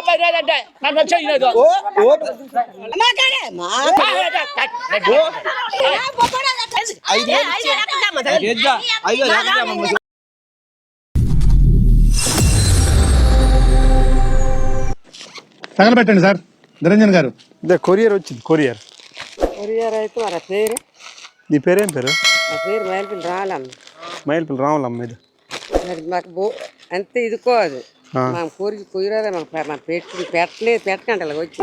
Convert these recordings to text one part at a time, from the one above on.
అబ్బాయి నన్ను ఐదు ఎక్కడ తగలబెట్టండి సార్. నిరంజన్ గారు. ఇదే కొరియర్ వచ్చింది కొరియర్. కొరియర్ అయితే మరి పేరు. నీ పేరేం పేరు? ఆ పేరు మైల్పిల్ రాలమ్మ. మైల్పల్లి రాములమ్మ ఇది. మరి మాకు బో అంతే ఇదికోదు ఆ. మా కూరికి కుయ్యరాదే మాకు పెట్టి పెట్టలేదు పెట్టకండి వచ్చి.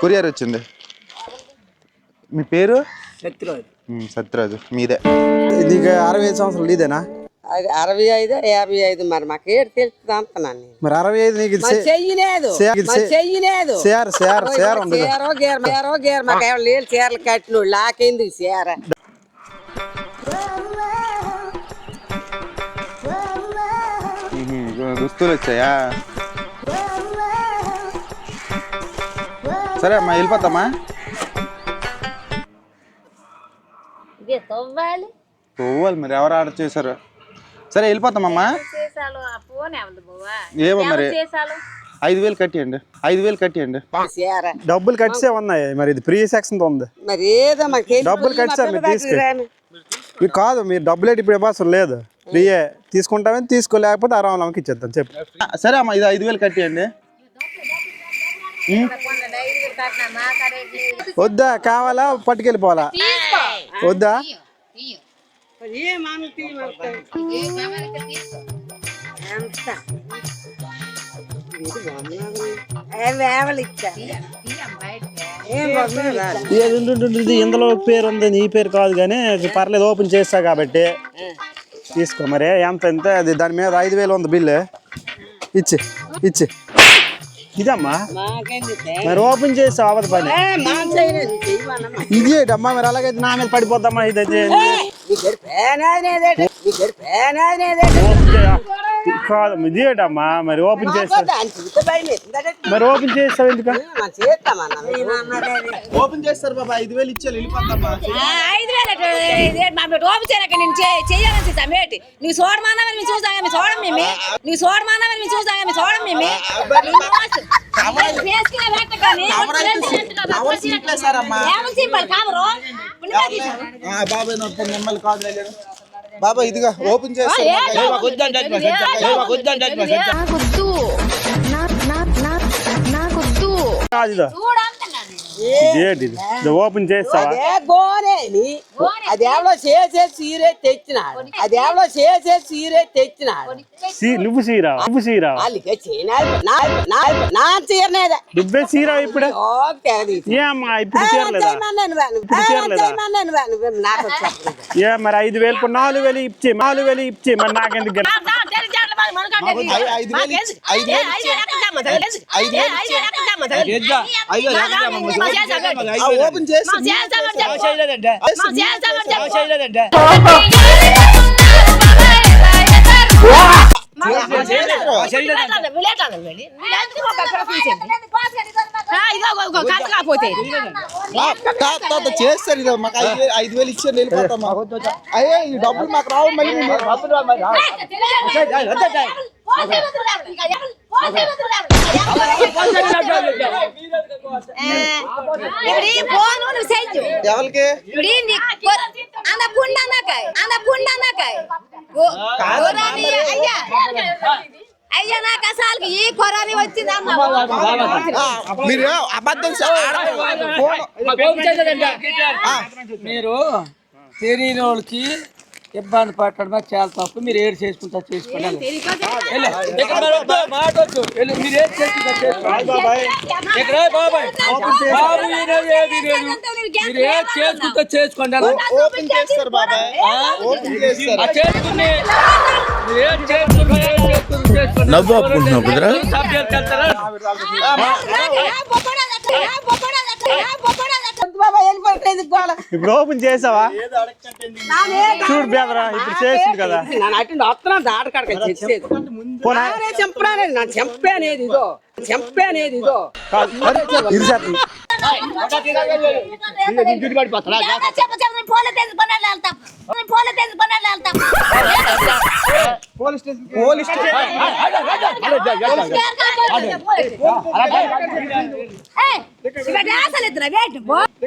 కొరియర్ వచ్చింది. మీ పేరు? ఉమ్, సత్యరాజు. మీదే. నీకు అరవై ఐదు సంవత్సరాలు ఇదేనా అది అరవై ఐదు యాభై ఐదు మరి మాకు ఏడు తెలుస్తుంది అంటున్నాను నేను మరి అరవై ఐదు నీకు ఇది మరి సే- చెయ్యలేదు మరి చెయ్యలేదు సేర్ సేర్ సేర్ ఉండదు చీర గీర గీర మాకు ఏమో లేదు చీరలు కట్టినోళ్ళు నాకెందుకు చీర దుస్తులు వచ్చాయా? సరే అమ్మా వెళ్ళిపోతామా? ఇది తవ్వాలి. మరి ఎవరు ఆర్డర్ చేశారు? సరే వెళ్ళిపోతామమ్మా. చేసాలు ఆ ఫోన్ ఎవరు బావా? ఏమో మరి. చేసాలు ఐదు వేలు కట్టియండి ఐదు వేలు కట్టియండి. డబ్బులు కట్సే ఉన్నాయి మరి ఇది ప్రీ సెక్షన్తో ఉంది. డబ్బులు మా మీరు. మీరు కాదు మీరు డబ్బులు ఏంటి ఇప్పుడు ఇవ్వాల్సిన లేదు. ఫ్రీయే తీసుకుంటామని తీసుకోలేకపోతే అరవలమ్మకి ఇచ్చేద్దాం చెప్పు. సరే అమ్మా ఇది ఐదు వేలు కట్టియండి. వద్దా కావాలా పట్టుకెళ్ళిపోవాలా? వద్దా? ఇందులో పేరు ఉంది నీ పేరు కాదు కానీ పర్లేదు ఓపెన్ చేస్తా కాబట్టి. తీసుకో మరి. ఎంత? ఎంత? అది దాని మీద ఐదు వేలు ఉంది బిల్లు. ఇచ్చి ఇచ్చి. ఇదమ్మా? మరి ఓపెన్ చేసి అవదు పని. ఇది ఏంటమ్మా మరి అలాగైతే నా మీద పడిపోద్దమ్మా ఇది కాదు ఇది ఏంటమ్మా? మరి ఓపెన్ చేస్తా. మరి ఓపెన్ చేస్తావు ఎందుకు. ఓపెన్ చేస్తారు బాబా ఐదు వేలు వెళ్ళిపోతామ్మా ఐదు వేల మా ఓపు చేయక నేను చూసాం ఏంటి? మేము చూసాం మేము. చూడం మేము మేము. చూసాం మేము చూడం మేము బాబాయ్ మిమ్మల్ని కాదు బాబా ఇదిగా ఓపెన్ చేస్తారు నాకొద్దు నా నా నా నాకొద్దు కాదు ఇదో. ఇది ఏంటి ఇది. ఇది ఓపెన్ చేస్తావా అదే గోనేని అదేవలో చేసే సీరే తెచ్చినాడు అదేవలో చేసే సీరే తెచ్చినాడు సీ నువ్వు సీరావా నువ్వు సీరావా వాళ్ళకి చేయనాడు నా నా నా చీరనేదే నువ్వే సీరావు ఇప్పుడు? ఏమ్మా ఇప్పుడు చేరలేదా. ఏ మరి ఐదు వేలు ఇప్పుడు నాలుగు వేలు ఇచ్చి నాలుగు వేలు ఇచ్చి మరి నాకెందుకు ఓపెన్ చేసి కాకపోతే ఆ, తా- తాత చేస్తారు ఇది మాకు ఐదు వేలు ఐదు వేలు ఇచ్చి వెళ్ళిపోతామా అయ్యే ఈ డబ్బులు మాకు రావు మళ్ళీ మేము- ఇప్పుడు ఈ ఫోన్ నువ్వు చెయ్యు ఎవరికి ఇప్పుడు ఈ నీ కొ- అంద పుండనకాయ అంద పుండనకాయ కొరాని అయ్యా అయ్యా నాకు అసలు ఈ కొరాని వచ్చింది అన్న ఆ, మీరు అబద్ధం మీరు తెలియని వాళ్ళకి ఇబ్బంది పట్టడం చాలా తప్పు. మీరు ఏడు చేసుకుంటా చేసుకోండి మరి చేసుకుంటా చేసుకోండి. బాబాయ్. బాబు ఈయన ఏది లేదు. మీరు ఏది చేసుకుంటా చేసుకోండి. ఓపెన్ చేస్తారు బాబాయ్. ఓపెన్ చేస్తారు. ఆ చేసుకుని మీరు ఏది చేసుకుంటా ఏది చేసుకుంటా. చేసుకోండి. నవ్వు ఆపుకుంటున్నావు కుదరా? ఇప్పుడు ఓపెన్ చేసావా? చూడు బేదరా ఇప్పుడు చేసింది కదా. నన్ను అటు వస్తున్నాను దాటకాడక చెప్పేది పోనా? నానే చంపరానేది నా చెంపే అనేది ఇదో చెంపే అనేది ఇదో. కాదు. ఇది చేస్తుంది చెప్ప చెప్ప పోలే తెచ్చి పన్నాళ్ళు వెళ్తాం పోలే తెచ్చి పన్నాళ్ళు వెళ్తాం పోలీస్ స్టేషన్ పోలీస్ అసలు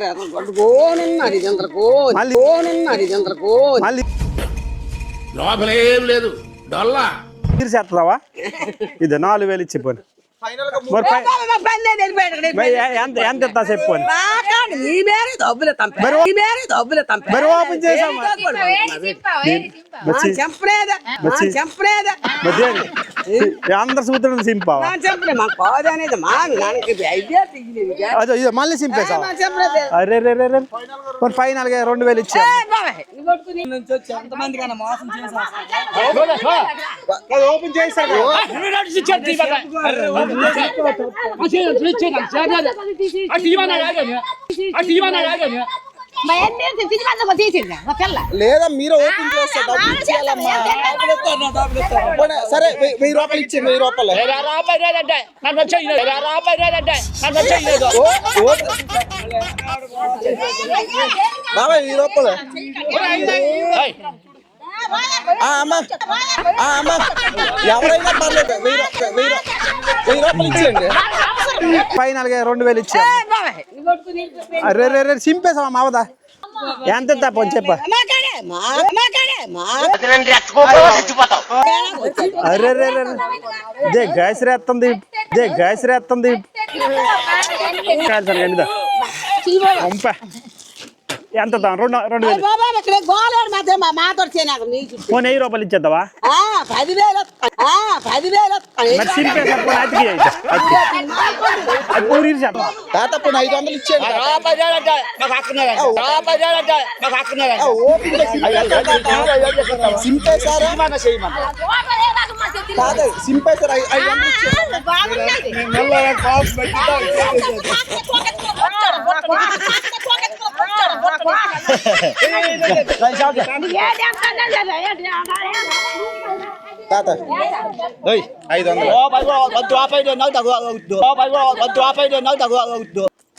తెచ్చారు గోనున్నది చంద్రకు మళ్ళీ గోనున్నది చంద్రకు మళ్ళీ లోపలేం లేదు. డొల్లా. తీర్చేస్తావా ఇది నాలుగు వేలు ఇచ్చి పోని. ఎంత ఎంత ఇస్తా చెప్పు మేరే ఓపెన్ చేసామా. చంపలేదా. మధ్య అందరు సూత్రం సింపావా చంపలే మా కాదు అనేది మా నాన్నకి ఐడియా తీయలేదు అదో ఇది మళ్ళీ సింపేసావా అరే రే రే రే మరి ఫైనల్గా రెండు వేలు ఇచ్చా ఓపెన్ లేదా మీరు ఓపెన్ చేస్తే డబ్బులు ఇచ్చేయాలమ్మా సరే వెయ్యి- రూపాయలు ఇచ్చే వెయ్యి రూపాయలు. బాబాయ్ వెయ్యి రూపాయలు. ఆ, అమ్మ. ఆ, అమ్మ. ఎవరైనా పర్లేదు. వెయ్యి వెయ్యి ఫైనల్గా రెండు వేలు ఇచ్చా. రే రే సింపేసావా మావదా? ఎంత తప్పని చెప్ప. అరే రే రే దే గ్యాస్ రేస్తుంది దే గ్యాస్ రేస్తుంది పంప. ఎంత రెండు రెండు వేలు పోనీ వెయ్యి రూపాయలు ఇచ్చేద్దావా ఆ, పదివేలు పదివేలు మరి సింపేసా పోనీ అతికి అయితే అతికి అది పూరి చేద్దాం తాత పోనీ ఐదు వందలు ఓపెన్ చేసి సింపేశారా తాత సింపేశారు ఐ- ఐదు వందలు ఇచ్చేయండి తాత ఓయ్ ఐదు వందలు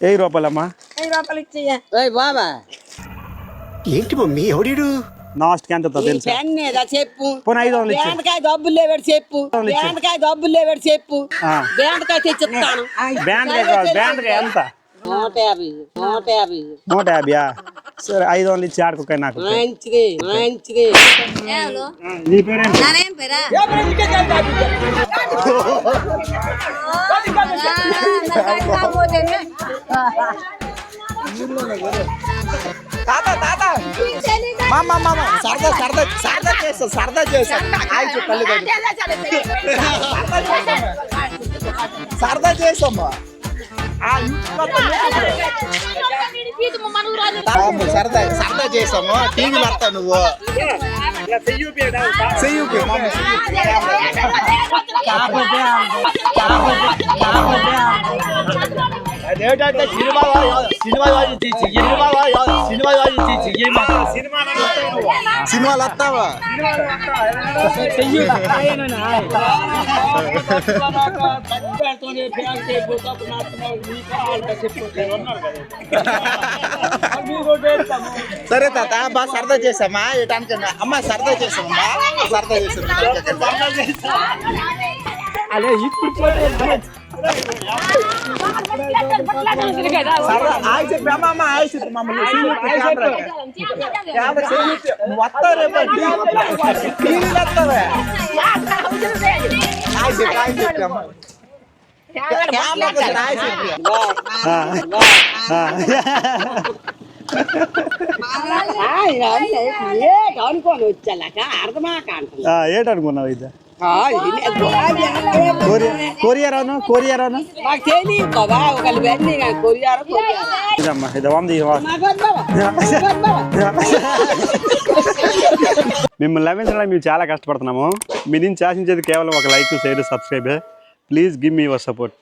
వెయ్యి రూపాయలమ్మా. ఏయ్ బాబా ఏంటి మమ్మీ ఎవడీడు? ఎంత తెలుసా? చెప్పు. పోనీ ఐదు వందలు ఇచ్చే బేండకాయ డబ్బులు లేవాడు చెప్పు. వందలు ఇచ్చే. బేండకాయ డబ్బులు లేవాడు చెప్పు. బేండకాయ తెచ్చిస్తాను. ఎంత? నూట యాభై నూట యాభై నూట యాభైయా సరే ఐదు వందలు ఇచ్చి ఆడుకోక నాకు. మంచిది మంచిది. నీ పేరేంటి? నానేం పేరా? తాత తాత. మా మా మా మా. సరదా సరదా సరదా చేస్తా సరదా చేస్తా. ఆయి కళ్ళు సరదా చేస్తామ్మా. ఆ, తాత, సరదా సరదా చేసాము టీవీలో వస్తా నువ్వు చెయ్యూపి మామ అదేంటంటే cinema cinema cinema cinema cinema సినిమాలు వస్తావా సరే తాత బాగా సరదా చేసామా ఏటానికి అమ్మ సరదా చేసామమ్మా సరదా చేసాం అదే ఇప్పుడు పోతే సరదా ఆయి చెప్పి అమ్మ అమ్మ ఆయి చెప్పి మమ్మల్ని చెయ్యూపి కెమెరాకి. కెమెరా చెయ్యూపి. నువ్వు వస్తావు రేపు టీవీలో వస్తావే ఆయి చెప్పి ఆయి చెప్పి అమ్మ కెమెరాకి వచ్చి ఆయి చెప్పి ఆ. ఆ. అనుకోని వచ్చాక అర్థమాక అంటుంది ఆ, ఏంటనుకున్నావు ఇది కొరియర్ కొరియర్ అవును కొరియర్ అవును మాకు తెలియదు కదా ఒకళ్ళు వెళ్ళి కొరియారు కొరియారు ఇదమ్మా ఇది వంద ఇవ్వ. మిమ్మల్ని లభించడానికి మేము చాలా కష్టపడుతున్నాము మీ నుంచి ఆశించేది కేవలం ఒక like share subscribe please give me your support